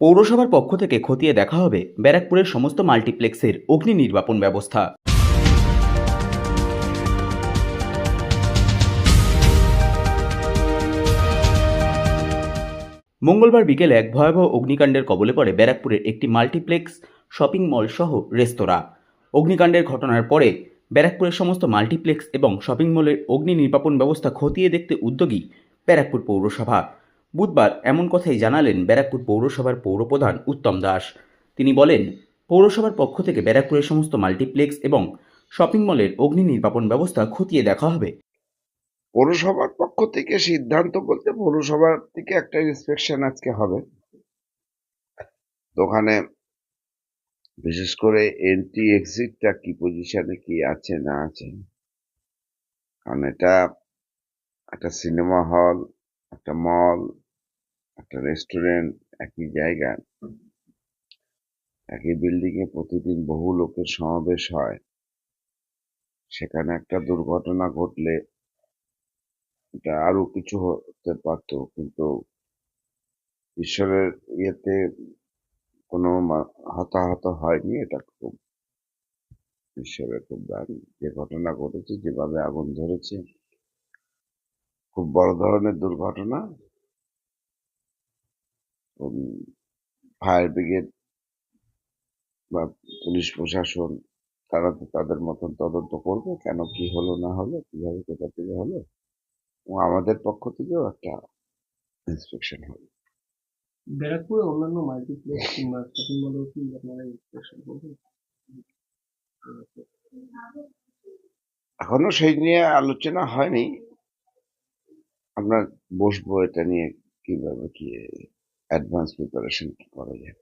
পৌরসভার পক্ষ থেকে খতিয়ে দেখা হবে ব্যারাকপুরের সমস্ত মাল্টিপ্লেক্সের অগ্নি নির্বাপন ব্যবস্থা। মঙ্গলবার বিকেলে এক ভয়াবহ অগ্নিকাণ্ডের কবলে পড়ে ব্যারাকপুরের একটি মাল্টিপ্লেক্স শপিং মল সহ রেস্তোরাঁ। অগ্নিকাণ্ডের ঘটনার পরে ব্যারাকপুরের সমস্ত মাল্টিপ্লেক্স এবং শপিং মলের অগ্নি নির্বাপন ব্যবস্থা খতিয়ে দেখতে উদ্যোগী ব্যারাকপুর পৌরসভা। বুধবার এমন কথাই জানালেন ব্যারাকপুর পৌরসভার পৌরপ্রধান উত্তম দাস। তিনি বলেন, পৌরসভার পক্ষ থেকে ব্যারাকপুরের সমস্ত মাল্টিপ্লেক্স এবং শপিং মলের অগ্নি নির্বাপন ব্যবস্থা খতিয়ে দেখা হবে। পৌরসভার পক্ষ থেকে সিদ্ধান্ত বলতে পৌরসভার থেকে একটা ইন্সপেকশন আজকে হবে। ওখানে বিশেষ করে এন্ট্রি এক্সিটটা কি পজিশনে কি আছে না আছে। কারণ এটা একটা সিনেমা হল একটা মল, একটা রেস্টুরেন্ট, একই জায়গা। একই বিল্ডিং এ প্রতিদিন বহু লোকের সমাবেশ হয়। সেখানে একটা দুর্ঘটনা ঘটলে এটা আরও কিছু হতে পারতো, কিন্তু ঈশ্বরের ইয়েতে কোনো হতাহত হয়নি, এটা খুব, ঈশ্বরের খুব দান যে ঘটনা ঘটেছে, যেভাবে আগুন ধরেছে খুব বড় ধরনের দুর্ঘটনা। ফায়ার ব্রিগেড বা পুলিশ প্রশাসন তারা তো তাদের মতন তদন্ত করবে কেন কি হলো না হলো কীভাবে কোথা থেকে হলো? এবং আমাদের পক্ষ থেকেও একটা ইন্সপেকশন হবে। ব্যারাকপুরে অন্যান্য মাল্টিপ্লেক্স কিংবা শপিং মলেও কি আপনারা ইন্সপেকশন করবেন? এখনও সেই নিয়ে আলোচনা হয়নি। আমরা বসবো এটা নিয়ে কীভাবে কি অ্যাডভান্স প্রিপারেশন কি করা যায়?